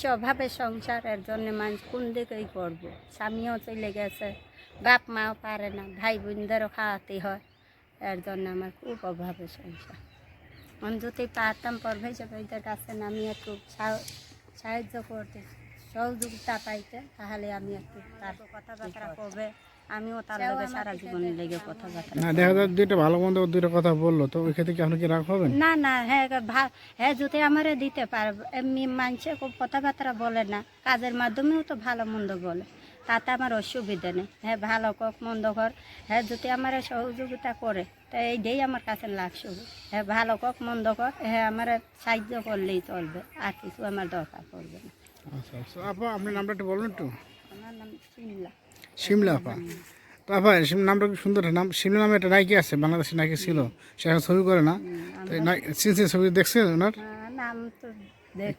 হয়েছে অভাবে সংসার এর জন্য মানুষ কোন দিকেই করব স্বামীও চলে গেছে বাপ মাও পারে না ভাই বোনদেরও খাওয়াতে হয়। এর জন্য আমার খুব অভাবে সংসার। আমি যদি পারতাম পর্বে সবাইদের কাছে আমি একটু সাহ- সাহায্য করতে সহযোগিতা পাইতে তাহলে আমি একটু তার কথাবার্তা কবে আমিও তার লগে সারা জীবন লেগে কথাবার্তা না দেখা যায় দুইটা ভালো মন্দ ও দুইটা কথা বলল তো ওই ক্ষেত্রে কি আপনি কি রাগ হবেন না না হ্যাঁ হ্যাঁ যদি আমারে দিতে পারে এমনি মানুষে খুব কথাবার্তা বলে না। কাজের মাধ্যমেও তো ভালো মন্দ বলে। তাতে আমার অসুবিধা নেই। হ্যাঁ ভালো কক মন্দ কর হ্যাঁ যদি আমার সহযোগিতা করে তো এইটাই আমার কাছে লাগছে হ্যাঁ ভালো কক মন্দ কর হ্যাঁ আমার সাহায্য করলেই চলবে। আর কিছু আমার দরকার পড়বে না। আচ্ছা আচ্ছা। আপা আপনার নামটা একটু বলুন একটু। আমার নাম সিমলা শিমলা আপা তো আপা নামটা কি সুন্দর নাম? শিমলা নামে একটা নায়িকা আছে বাংলাদেশের নায়িকা ছিল। সে এখন ছবি করে না। তো এই নায়ি- সিন সিন ছবি দেখছেন ওনার?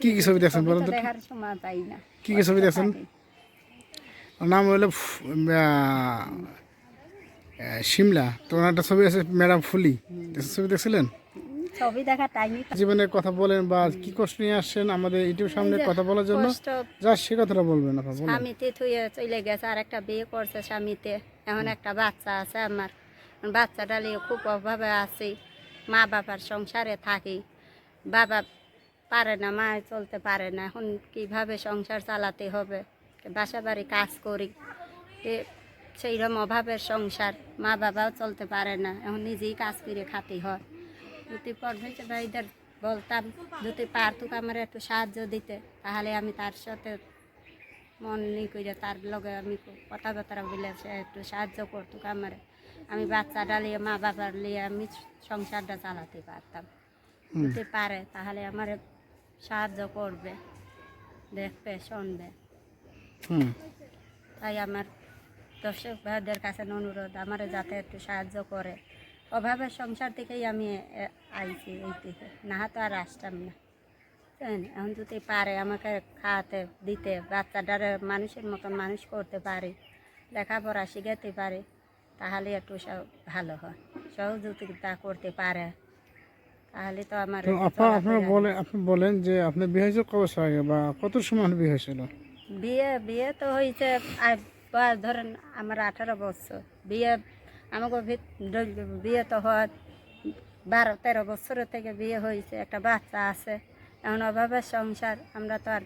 কি কি ছবি দেখছেন বলুন তো? কি কি ছবি দেখছেন? ওর নাম হলো শিমলা তো ওনার একটা ছবি আছে ম্যাডাম ফুলি ছবি দেখছিলেন? ছবি দেখা টাইমই জীবনের কথা বলেন বা কি কষ্ট নিয়ে আসছেন আমাদের ইউটিউব সামনে কথা বলার জন্য যা সে কথাটা বলবেন স্বামীতে থুয়ে চলে গেছে আর একটা বিয়ে করছে স্বামীতে। এখন একটা বাচ্চা আছে আমার। বাচ্চাটা নিয়ে খুব অভাবে আছি। মা বাবার সংসারে থাকি। বাবা পারে না মা চলতে পারে না। এখন কীভাবে সংসার চালাতে হবে? বাসা বাড়ি কাজ করি। সেইরকম অভাবের সংসার। মা বাবাও চলতে পারে না। এখন নিজেই কাজ করে খাতে হয়। যদি পরভেজ ভাইদের বলতাম যদি পারতুক আমার একটু সাহায্য দিতে। তাহলে আমি তার সাথে মন নি করে তার লগে আমি কথা কথাবার্তা বলে সে একটু সাহায্য করতুক আমার। আমি বাচ্চাটা নিয়ে মা বাবার নিয়ে আমি সংসারটা চালাতে পারতাম। যদি পারে তাহলে আমার সাহায্য করবে দেখবে শুনবে। তাই আমার দর্শক ভাইদের কাছে অনুরোধ আমার যাতে একটু সাহায্য করে। অভাবের সংসার থেকেই আমি আইছি এই দিকে না তো আর আসতাম না? এখন যদি পারে আমাকে খাওয়াতে দিতে বাচ্চাটারে মানুষের মতন মানুষ করতে পারে লেখাপড়া শিখাতে পারে তাহলে একটু সব ভালো হয়। সহযোগিতা করতে পারে তাহলে তো আমার তো একটু আপা আপনারা বলে আপনি বলেন যে আপনি বিয়ে হয়েছে কত বছর আগে বা কত সময় বিয়ে হয়েছিল? বিয়ে বিয়ে তো হয়েছে ধরেন আমার আঠারো বছর। বিয়ে আমাকে বিয়ে তো হয় বারো তেরো বছরের থেকে বিয়ে হয়েছে একটা বাচ্চা আছে। এখন অভাবের সংসার আমরা তো আর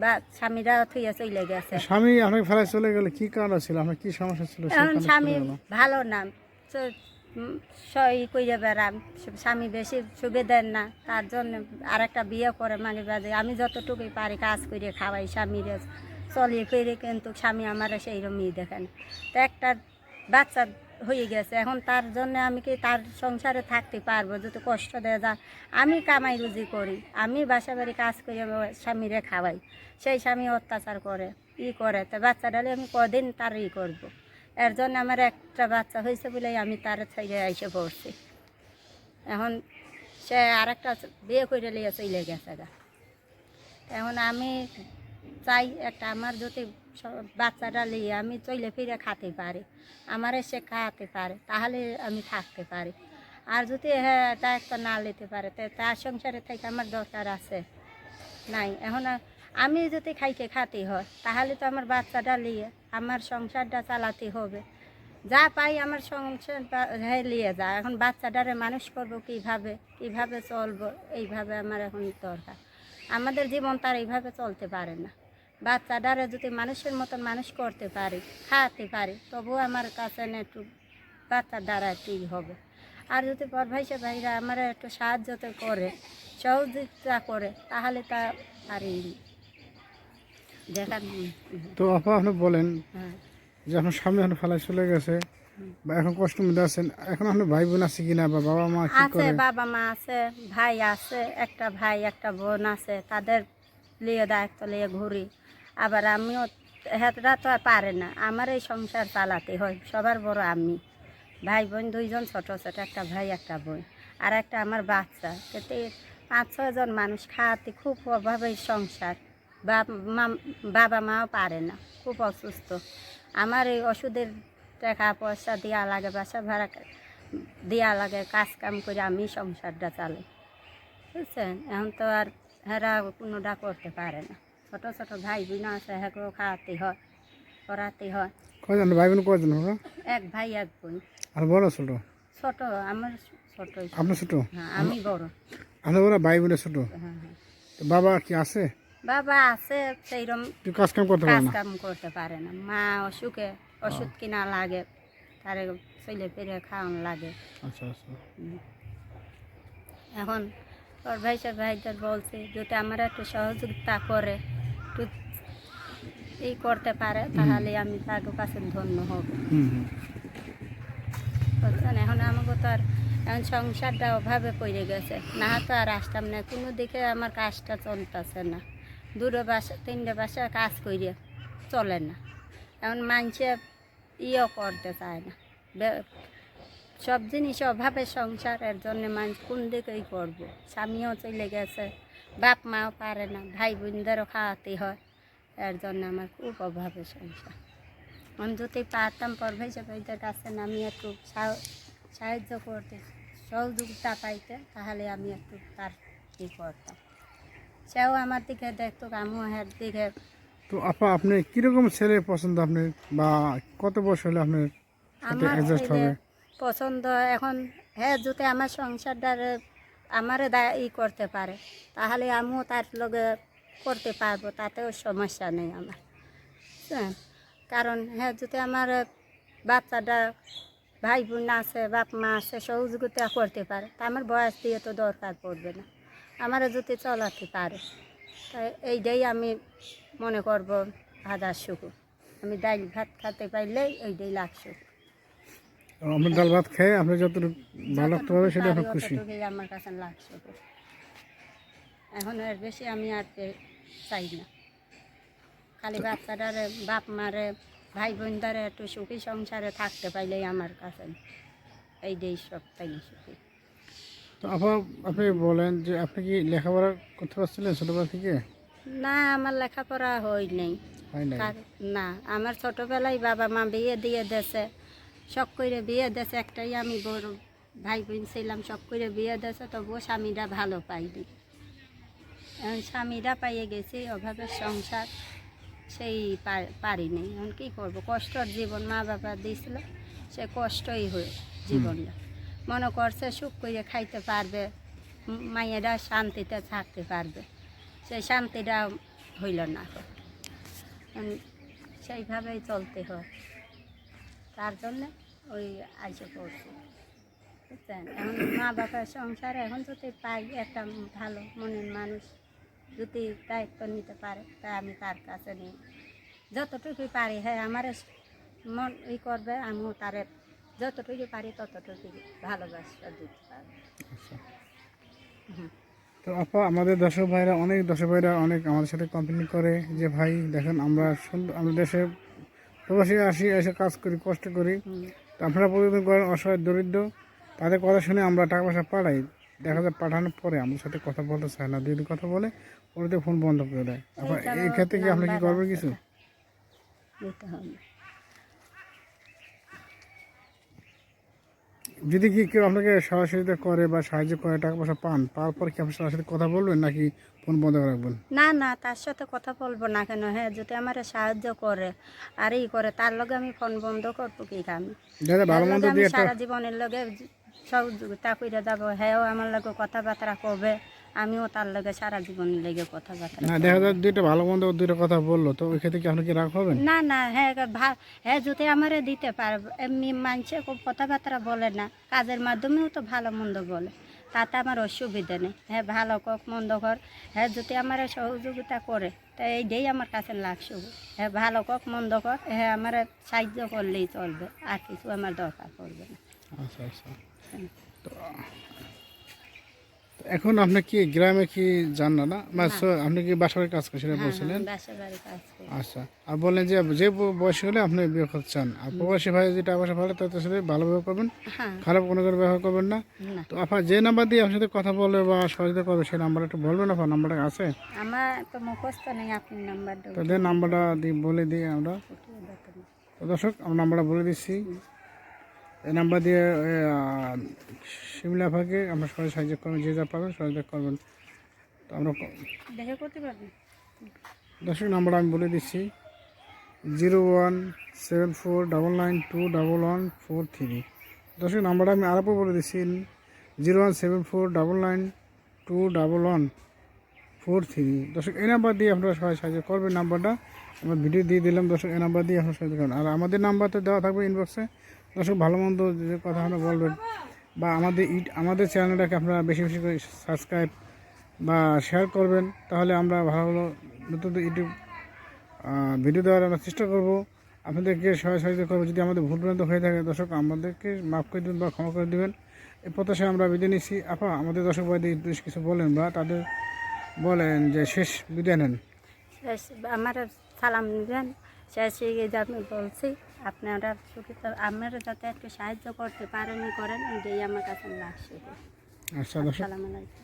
বা স্বামীরাও থুয়ে চলে গেছে। স্বামী আপনাকে ফেলায় চলে গেলে কি কারণ ছিল? আপনার কি সমস্যা ছিল এখন স্বামী ভালো না। সই কইরে বেড়াম। স্বামী বেশি সুবিধার না। তার জন্য আরেকটা বিয়ে করে মানে বাজে। আমি যতটুকুই পারি কাজ করে খাওয়াই স্বামীরে। চলিয়ে ফিরে কিন্তু স্বামী আমার সেই রকমই দেখে না তো একটা বাচ্চা হয়ে গেছে। এখন তার জন্য আমি কি তার সংসারে থাকতে পারব? যদি কষ্ট দেয় যা আমি কামাই রুজি করি, আমি বাসা বাড়ি কাজ করি স্বামীরে খাওয়াই, সেই স্বামী অত্যাচার করে, ই করে। তো বাচ্চাটালে আমি কদিন তার ই করব? এর জন্য আমার একটা বাচ্চা হয়েছে বলে আমি তার ছেড়ে এসে পড়ছি। এখন সে আর একটা বিয়ে করে লিয়ে চলে গেছে এখন আমি চাই একটা আমার যদি বাচ্চাটা নিয়ে আমি চলে ফিরে খাতে পারি, আমারে সে খাওয়াতে পারে, তাহলে আমি থাকতে পারি। আর যদি হ্যাঁ দায়িত্ব না নিতে পারে তার সংসারে থেকে আমার দরকার আছে, নাই। এখন আমি যদি খাইতে খাতে হয় তাহলে তো আমার বাচ্চাটা নিয়ে আমার সংসারটা চালাতে হবে। যা পাই আমার সংসার নিয়ে যা, এখন বাচ্চাটারে মানুষ করব কীভাবে কীভাবে চলবো, এইভাবে আমার এখন দরকার। আমাদের জীবন তার এইভাবে চলতে পারে না। বাচ্চাটারে যদি মানুষের মতন মানুষ করতে পারি খাওয়াতে পারি তবুও আমার কাছে না একটু বাচ্চার দ্বারা একটু হবে। আর যদি পরভাইসে ভাইরা আমার একটু সাহায্য তো করে সহযোগিতা করে তাহলে তা পারি দেখার তো আপা আপনি বলেন হ্যাঁ। যে আপনার স্বামী এখন ফেলায় চলে গেছে বা এখন কষ্ট মধ্যে আছেন এখন আপনার ভাই বোন আছে কিনা বা বাবা মা আছে বাবা মা আছে ভাই আছে একটা ভাই একটা বোন আছে তাদের লিয়ে দায়িত্ব লিয়ে ঘুরি। আবার আমিও হেতরা তো আর পারে না। আমার এই সংসার চালাতে হয়, সবার বড় আমি। ভাই বোন দুইজন, ছোট ছোট, একটা ভাই, একটা বোন। আর একটা আমার বাচ্চা। এতে পাঁচ ছজন মানুষ খাওয়াতে খুব অভাবের সংসার। বাবা মাও পারে না, খুব অসুস্থ। আমার এই ওষুধের টাকা পয়সা দেওয়া লাগে, বাসা ভাড়া দেওয়া লাগে কাজ কাম করে আমি সংসারটা চালাই। বুঝছেন? এখন তো আর হেরা কোনোটা করতে পারে না। ছোট ছোট ভাই বোন আছে হ্যাঁকেও খাওয়াতে হয় করাতে হয়। কয়জন? ভাই বোন কয়জন ওরা এক ভাই এক বোন। আর বড় ছোট? ছোট আমার ছোট আপনার ছোট? হ্যাঁ আমি বড়। আপনার ওরা ভাই বোনের ছোট? হ্যাঁ হ্যাঁ। তো বাবা কি আছে? বাবা আছে সেইরকম কাজ কাম করতে পারে কাজ না কাম করতে পারে না। মা অসুখে ওষুধ কিনা লাগে তারে ছেলে পেরে খাওয়ানো লাগে। আচ্ছা আচ্ছা। এখন ওর ভাই সাহেব ভাইদের বলছে যদি আমার একটু সহযোগিতা করে একটু এই করতে পারে তাহলে আমি তার কাছে ধন্য হব। বুঝছেন এখন আমাকে তো আর এখন সংসারটা অভাবে পড়ে গেছে। না তো আর আসতাম না কোনো দিকে আমার কাজটা চলতেছে না। দুটো বাসা তিনটে বাসা কাজ করিয়ে চলে না। এখন মানুষে ইয়েও করতে চায় না। সব জিনিস অভাবে সংসারের জন্য মানুষ কোন দিকেই করব? স্বামীও চলে গেছে বাপ মাও পারে না ভাই বোনদেরও খাওয়াতে হয়। এর জন্য আমার খুব অভাবে সংসার। আমি যদি পারতাম পরভাই সবাইদের কাছে আমি একটু সাহ- সাহায্য করতে সহযোগিতা পাইতে তাহলে আমি একটু তার ই করতাম। সেও আমার দিকে দেখতো আমিও হের দিকে তো আপা আপনি কীরকম ছেলে পছন্দ আপনার? বা কত বয়স হলে আপনার আমার অ্যাডজাস্ট ছেলে হবে? পছন্দ এখন হ্যাঁ যদি আমার সংসারটার, আমারে দা, ই করতে পারে, তাহলে আমিও তার লগে করতে পারব, তাতেও সমস্যা নেই আমার। হ্যাঁ কারণ হ্যাঁ যদি আমার বাচ্চাটা ভাই বোন আছে বাপ মা আছে, সহযোগিতা করতে পারে, তা আমার বয়স দিয়ে তো দরকার পড়বে না। আমারও যদি চলাতে পারে তাই এইটাই আমি মনে করব হাজার শুকুর আমি ডাইল ভাত খেতে পারলেই এইটাই লাগছে আপনার ডাল ভাত খেয়ে আপনি যতটুকু ভালো রাখতে পারবে সেটা খুশি। আমার কাছে লাগছে এখন এর বেশি আমি আর চাই না। খালি বাচ্চাটারে বাপ মারে ভাই বোনদারে একটু সুখী সংসারে থাকতে পাইলেই আমার কাছে এইটাই সব তাই সুখী। তো আপা আপনি বলেন যে আপনি কি লেখাপড়া করতে পারছিলেন ছোটবেলা থেকে? না আমার লেখাপড়া হয় নাই। না আমার ছোটবেলায় বাবা মা বিয়ে দিয়ে দেছে শখ করে বিয়ে দেছে একটাই আমি বড় ভাই বোন ছিলাম, শখ করে বিয়ে দেছে তবুও স্বামীরা ভালো পাইনি এখন স্বামীরা পাইয়ে গেছে, অভাবের সংসার, সেই পারিনি এখন কী করব? কষ্টর জীবন মা বাবা দিয়েছিল, সে কষ্টই হয়ে জীবনটা। মনে করছে সুখ করে খাইতে পারবে, মায়েরা শান্তিতে থাকতে পারবে। সেই শান্তিটা হইল না। সেইভাবেই চলতে হয়। তার জন্যে ওই আইসে পড়ছে বুঝছেন? এখন মা বাবার সংসারে এখন যদি পাই একটা ভালো মনের মানুষ যদি দায়িত্ব নিতে পারে তাই আমি তার কাছে নিই। যতটুকুই পারি হ্যাঁ আমার মন ই করবে আমিও তারে যতটুকু পারি ততটুকু ভালোবাসা দিতে পারব। আচ্ছা। তো আপা আমাদের দর্শক ভাইরা অনেক দর্শক ভাইরা অনেক আমাদের সাথে কমপ্লেন করে যে ভাই দেখেন আমরা সুন্দর আমাদের দেশে প্রবাসী আসি এসে কাজ করি কষ্ট করি। আপনারা প্রতিদিন করেন অসহায় দরিদ্র তাদের কথা শুনে আমরা টাকা পয়সা পাঠাই। দেখা যায় পাঠানোর পরে আমার সাথে কথা বলতে চায় না যদি কথা বলে ওদের ফোন বন্ধ করে দেয়। এখন এই ক্ষেত্রে কি আপনি কি করবেন কিছু? কিছু দিতে হবে যদি কি কেউ আপনাকে সহযোগিতা করে বা সাহায্য করে টাকা পয়সা পান তারপর কি আপনার সাথে কথা বলবেন নাকি ফোন বন্ধ করে রাখবেন? না না তার সাথে কথা বলব না কেন? হ্যাঁ যদি আমার সাহায্য করে আর ই করে তার লগে আমি ফোন বন্ধ করব কি আমি দাদা ভালো মন্দ দিয়ে সারা জীবনের লগে সহযোগিতা করে যাব। হ্যাঁ আমার লগে কথাবার্তা কবে আমিও তার লগে সারা জীবন লেগে কথা কথাবার্তা না দেখা যায় দুইটা ভালো মন্দ দুইটা কথা বলল তো ওই ক্ষেত্রে কি আপনি কি রাগ হবেন না না হ্যাঁ হ্যাঁ যদি আমারে দিতে পারে এমনি মানুষে কথাবার্তা বলে না কাজের মাধ্যমেও তো ভালো মন্দ বলে তাতে আমার অসুবিধা নেই হ্যাঁ ভালো কক মন্দ কর হ্যাঁ যদি আমার সহযোগিতা করে তা এইটাই আমার কাছে লাগছে হ্যাঁ ভালো কক মন্দ কর হ্যাঁ আমার সাহায্য করলেই চলবে আর কিছু আমার দরকার পড়বে না। আচ্ছা আচ্ছা। তো এখন আপনি কি গ্রামে কি যান না না? আপনি কি বাসায় কাজ করছেন হ্যাঁ, বলছিলেন? হ্যাঁ, বাসা আচ্ছা আর বললেন যে যে বয়স হলে আপনি বিয়ে করতে চান আর প্রবাসী ভাই টাকা পয়সা ভালো তাদের সাথে ভালো ব্যবহার করবেন হ্যাঁ। খারাপ কোনো করে ব্যবহার করবেন না। তো আপনার যে নাম্বার দিয়ে আপনার সাথে কথা বলবে বা সহযোগিতা করবে সেই নাম্বারটা একটু বলবেন আপনার নাম্বারটা আছে? আমার তো মুখস্থ নেই আপনি নাম্বার তো নাম্বারটা দিয়ে বলে দিই আমরা। তো দর্শক আমরা নাম্বারটা বলে দিচ্ছি। এই নাম্বার দিয়ে শিমলা ফাঁকে আমরা সবাই সাহায্য করবেন যে যা পাবেন সহযোগিতা করবেন। তো আমরা দেখে করতে পারবেন? দর্শক নাম্বার আমি বলে দিচ্ছি zero one seven four double nine two double one four three. দর্শক নাম্বারটা আমি আরও বলে দিচ্ছি zero one seven four double nine two double one four three. দর্শক এই নাম্বার দিয়ে আপনারা সবাই সাহায্য করবেন নাম্বারটা আমরা ভিডিও দিয়ে দিলাম দর্শক এই নাম্বার দিয়ে আপনারা সাহায্য করবেন। আর আমাদের নাম্বার তো দেওয়া থাকবে ইনবক্সে দর্শক, ভালো মন্দ যে কথা আপনারা বলবেন বা আমাদের ইট আমাদের চ্যানেলটাকে আপনারা বেশি বেশি করে সাবস্ক্রাইব বা শেয়ার করবেন, তাহলে আমরা ভালো ভালো নতুন ইউটিউব ভিডিও দেওয়ার আমরা চেষ্টা করব। আপনাদেরকে সহায় সহযোগিতা করব, যদি আমাদের ভুল ভ্রান্ত হয়ে থাকে দর্শক, আমাদেরকে মাফ করে দেবেন বা ক্ষমা করে দেবেন। এই প্রত্যাশায় আমরা বিদায় নিচ্ছি। আপা, আমাদের দর্শক ভাইদের উদ্দেশ্যে কিছু বলেন বা তাদের বলেন যে শেষ বিদায় নেন। আমার সালাম নেবেন। শেষে গিয়ে যে আমি বলছি আপনারা সুখী আপনারা যাতে একটু সাহায্য করতে পারেন করেন এটাই আমার কাছে লাগছে আচ্ছা আসসালামু সালাম আলাইকুম।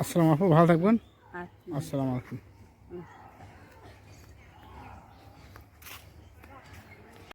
আসসালাম আপু ভালো থাকবেন। আসসালামু আলাইকুম।